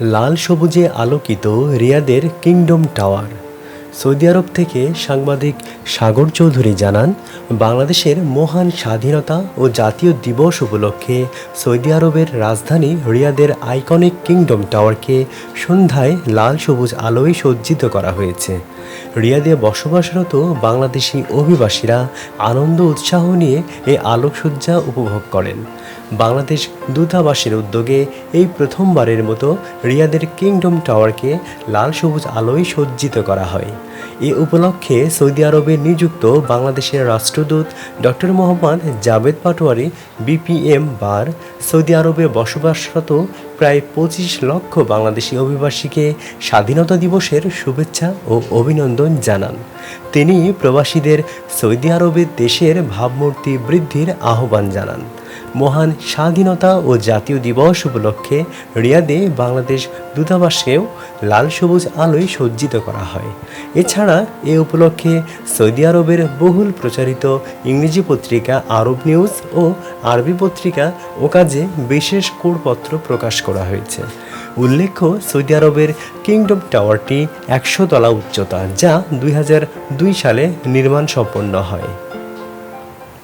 লাল সবুজে আলোকিত রিয়াদের কিংডম টাওয়ার। সৌদি আরব থেকে সাংবাদিক সাগর চৌধুরী জানান, বাংলাদেশের মহান স্বাধীনতা ও জাতীয় দিবস উপলক্ষে সৌদি আরবের রাজধানী রিয়াদের আইকনিক কিংডম টাওয়ারকে সন্ধ্যায় লাল সবুজ আলোয় সজ্জিত করা হয়েছে। রিয়াদে বসবাসরত বাংলাদেশি অভিবাসীরা আনন্দ উৎসাহ নিয়ে এই আলোকসজ্জা উপভোগ করেন। বাংলাদেশ দূতাবাসের উদ্যোগে এই প্রথমবারের মতো রিয়াদের কিংডম টাওয়ারকে লাল সবুজ আলোয় সজ্জিত করা হয়। এ উপলক্ষে সৌদি আরবে নিযুক্ত বাংলাদেশের রাষ্ট্রদূত ডক্টর মোহাম্মদ জাভেদ পাটোয়ারি, বিপিএম বার, সৌদি আরবে বসবাসরত প্রায় পঁচিশ লক্ষ বাংলাদেশি অভিবাসীকে স্বাধীনতা দিবসের শুভেচ্ছা ও অভিনন্দন জানান। তিনি প্রবাসীদের সৌদি আরবের দেশের ভাবমূর্তি বৃদ্ধির আহ্বান জানান। মহান স্বাধীনতা ও জাতীয় দিবস উপলক্ষে রিয়াদে বাংলাদেশ দূতাবাসেও লাল সবুজ আলোয় সজ্জিত করা হয়। এছাড়া এ উপলক্ষে সৌদি আরবের বহুল প্রচারিত ইংরেজি পত্রিকা আরব নিউজ ও আরবি পত্রিকা ওকাজে বিশেষ কোডপত্র প্রকাশ করা হয়েছে। উল্লেখ্য, সৌদি আরবের কিংডম টাওয়ারটি একশো তলা উচ্চতা, যা দুই হাজার দুই সালে নির্মাণ সম্পন্ন হয়।